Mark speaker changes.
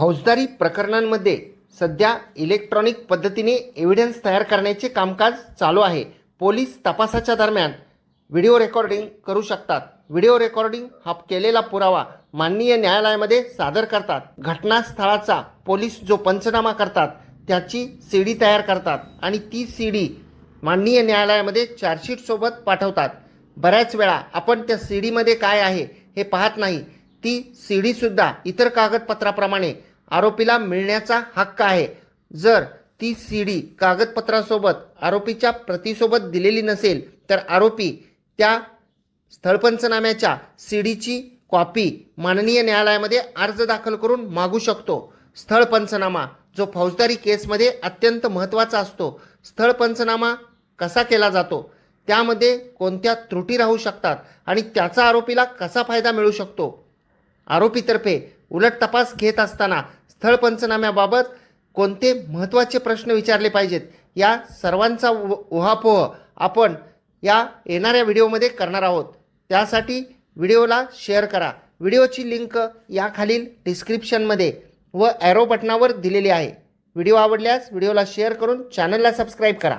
Speaker 1: फौजदारी प्रकरणांमध्ये सध्या इलेक्ट्रॉनिक पद्धतीने एव्हिडन्स तयार करण्याचे कामकाज चालू आहे. पोलीस तपासाच्या दरम्यान व्हिडिओ रेकॉर्डिंग करू शकतात. व्हिडिओ रेकॉर्डिंग हा केलेला पुरावा माननीय न्यायालयामध्ये सादर करतात. घटनास्थळाचा पोलीस जो पंचनामा करतात त्याची सी डी तयार करतात आणि ती सी डी माननीय न्यायालयामध्ये चार्जशीटसोबत पाठवतात. बऱ्याच वेळा आपण त्या सी डीमध्ये काय आहे हे पाहत नाही. ती सी डीसुद्धा इतर कागदपत्राप्रमाणे आरोपीला मिळण्याचा हक्क आहे. जर ती सी डी कागदपत्रासोबत आरोपीच्या प्रतीसोबत दिलेली नसेल तर आरोपी त्या स्थळपंचनाम्याच्या सी डीची कॉपी माननीय न्यायालयामध्ये अर्ज दाखल करून मागू शकतो. स्थळ पंचनामा जो फौजदारी केसमध्ये अत्यंत महत्त्वाचा असतो स्थळ पंचनामा कसा केला जातो त्यामध्ये कोणत्या त्रुटी राहू शकतात आणि त्याचा आरोपीला कसा फायदा मिळू शकतो? आरोपीतर्फे उलट तपास घेत असताना स्थळ पंचनाम्याबाबत कोणते महत्त्वाचे प्रश्न विचारले पाहिजेत? या सर्वांचा उहापोह आपण या येणाऱ्या व्हिडिओमध्ये करणार आहोत. त्यासाठी व्हिडिओला शेअर करा. व्हिडिओची लिंक याखालील डिस्क्रिप्शनमध्ये व ॲरो बटनावर दिलेली आहे. व्हिडिओ आवडल्यास व्हिडिओला शेअर करून चॅनलला सबस्क्राईब करा.